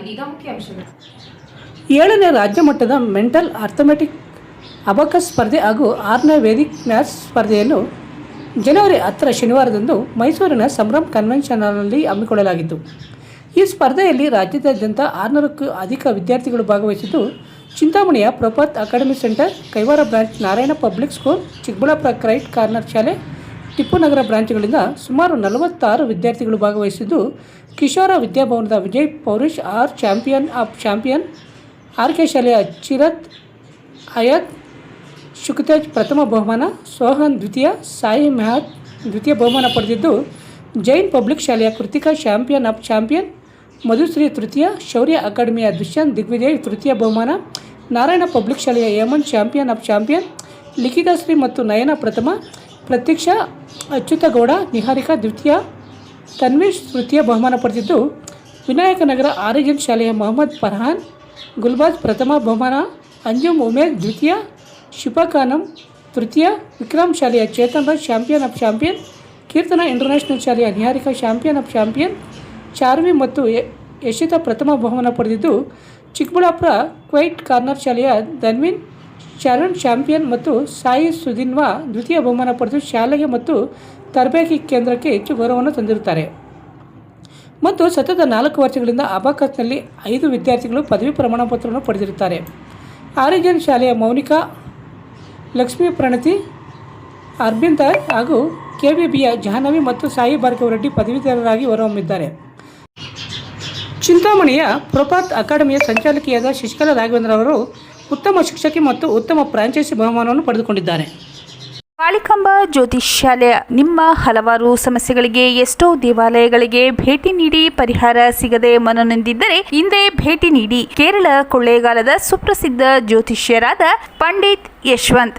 ಇದೀಗ ಮುಖ್ಯಾಂಶಗಳು ಏಳನೇ ರಾಜ್ಯ ಮಟ್ಟದ ಮೆಂಟಲ್ ಅರ್ಥಮೆಟಿಕ್ ಅಬಕಸ್ ಸ್ಪರ್ಧೆ ಹಾಗೂ ಆರನೇ ವೇದಿಕ್ ಮ್ಯಾಥ್ಸ್ ಸ್ಪರ್ಧೆಯನ್ನು ಜನವರಿ ಹತ್ತರ ಶನಿವಾರದಂದು ಮೈಸೂರಿನ ಸಂಭ್ರಮ್ ಕನ್ವೆನ್ಷನ್ ಹಾಲ್ನಲ್ಲಿ ಹಮ್ಮಿಕೊಳ್ಳಲಾಗಿತ್ತು. ಈ ಸ್ಪರ್ಧೆಯಲ್ಲಿ ರಾಜ್ಯದಾದ್ಯಂತ ಆರುನೂರಕ್ಕೂ ಅಧಿಕ ವಿದ್ಯಾರ್ಥಿಗಳು ಭಾಗವಹಿಸಿದ್ದು, ಚಿಂತಾಮಣಿಯ Prapath academy centre, Kaivara branch Narayana public school, Chikkaballapur ಕ್ರೈಟ್ corner ಶಾಲೆ ಟಿಪ್ಪುನಗರ ಬ್ರಾಂಚ್ಗಳಿಂದ ಸುಮಾರು ನಲವತ್ತಾರು ವಿದ್ಯಾರ್ಥಿಗಳು ಭಾಗವಹಿಸಿದ್ದು, Kishora ವಿದ್ಯಾಭವನದ Vijay Paurush, R champion of champion, R K ಶಾಲೆಯ ಚಿರತ್ ಅಯತ್ ಶುಕ್ತೇಜ್ ಪ್ರಥಮ ಬಹುಮಾನ, ಸೋಹನ್ ದ್ವಿತೀಯ, ಸಾಯಿ ಮೆಹತ್ ದ್ವಿತೀಯ ಬಹುಮಾನ ಪಡೆದಿದ್ದು, ಜೈನ್ ಪಬ್ಲಿಕ್ ಶಾಲೆಯ Kritika champion of champion, Madhushree ತೃತೀಯ, ಶೌರ್ಯ ಅಕಾಡೆಮಿಯ ದುಷ್ಯಂತ್ ದಿಗ್ವಿಜಯ್ ತೃತೀಯ ಬಹುಮಾನ, ನಾರಾಯಣ ಪಬ್ಲಿಕ್ ಶಾಲೆಯ Hemant champion of champion Likhitashree ಮತ್ತು ನಯನ ಪ್ರಥಮ ಪ್ರತೀಕ್ಷಾ ಅಚ್ಯುತಗೌಡ, ನಿಹಾರಿಕಾ ದ್ವಿತೀಯ ತನ್ವೀಶ್ ತೃತೀಯ ಬಹುಮಾನ ಪಡೆದಿದ್ದು ವಿನಾಯಕನಗರ ಆರಿಜಿನ್ ಶಾಲೆಯ ಮೊಹಮ್ಮದ್ ಫರ್ಹಾನ್ ಗುಲ್ಬಾಜ್ ಪ್ರಥಮ ಬಹುಮಾನ, ಅಂಜುಮ್ ಉಮೇದ್ ದ್ವಿತೀಯ ಶಿಫಾ ಖಾನಂ ತೃತೀಯ ವಿಕ್ರಮ್ ಶಾಲೆಯ Chetan Raj champion of champion, Keertana international ಶಾಲೆಯ Niharika champion of champion, Charvi ಮತ್ತು ಯಶಿತಾ ಪ್ರಥಮ ಬಹುಮಾನ ಪಡೆದಿದ್ದು, ಚಿಕ್ಕಬಳ್ಳಾಪುರ ಕ್ವೈಟ್ ಕಾರ್ನರ್ ಶಾಲೆಯ ಧನ್ವಿನ್ ಶರಣ್ ಚಾಂಪಿಯನ್ ಮತ್ತು ಸಾಯಿ ಸುದಿನ್ವಾ ದ್ವಿತೀಯ ಬಹುಮಾನ ಪಡೆದು ಶಾಲೆಗೆ ಮತ್ತು ತರಬೇತಿ ಕೇಂದ್ರಕ್ಕೆ ಹೆಚ್ಚು ಗೌರವವನ್ನು ತಂದಿರುತ್ತಾರೆ. ಮತ್ತು ಸತತ ನಾಲ್ಕು ವರ್ಷಗಳಿಂದ ಅಬಾಕತ್ನಲ್ಲಿ ಐದು ವಿದ್ಯಾರ್ಥಿಗಳು ಪದವಿ ಪ್ರಮಾಣ ಪತ್ರವನ್ನು ಪಡೆದಿರುತ್ತಾರೆ. ಆರಿಜನ್ ಶಾಲೆಯ ಮೌನಿಕಾ, ಲಕ್ಷ್ಮೀ ಪ್ರಣತಿ ಅರ್ಬಿಂದ ಹಾಗೂ ಕೆ ಹಾಗೂ ಕೆವಿಬಿಯ ಜಾಹ್ನವಿ ಮತ್ತು ಸಾಯಿ ಭಾರ್ಗವ ರೆಡ್ಡಿ ಪದವೀಧರರಾಗಿ ಹೊರಹೊಮ್ಮಿದ್ದಾರೆ. ಚಿಂತಾಮಣಿಯ ಪ್ರಪಾತ್ ಅಕಾಡೆಮಿಯ ಸಂಚಾಲಕಿಯಾದ ಶಶಿಕಲಾ ರಾಘವೇಂದ್ರ ಅವರು ಉತ್ತಮ ಶಿಕ್ಷಕಿ ಮತ್ತು ಉತ್ತಮ ಫ್ರಾಂಚೈಸಿ ಬಹುಮಾನವನ್ನು ಪಡೆದುಕೊಂಡಿದ್ದಾರೆ. ಕಾಳಿಕಾಂಬ ಜ್ಯೋತಿಷ್ಯಾಲಯ ನಿಮ್ಮ ಹಲವಾರು ಸಮಸ್ಯೆಗಳಿಗೆ ಎಷ್ಟೋ ದೇವಾಲಯಗಳಿಗೆ ಭೇಟಿ ನೀಡಿ ಪರಿಹಾರ ಸಿಗದೆ ಮನನೊಂದಿದ್ದರೆ ಹಿಂದೆ ಭೇಟಿ ನೀಡಿ ಕೇರಳ ಕೊಳ್ಳೇಗಾಲದ ಸುಪ್ರಸಿದ್ಧ ಜ್ಯೋತಿಷ್ಯರಾದ ಪಂಡಿತ್ ಯಶವಂತ್.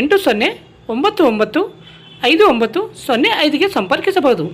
ಎಂಟು ಸೊನ್ನೆ ಒಂಬತ್ತು ಒಂಬತ್ತು ಐದು ಒಂಬತ್ತು ಸೊನ್ನೆ ಐದಿಗೆ ಸಂಪರ್ಕಿಸಬಹುದು.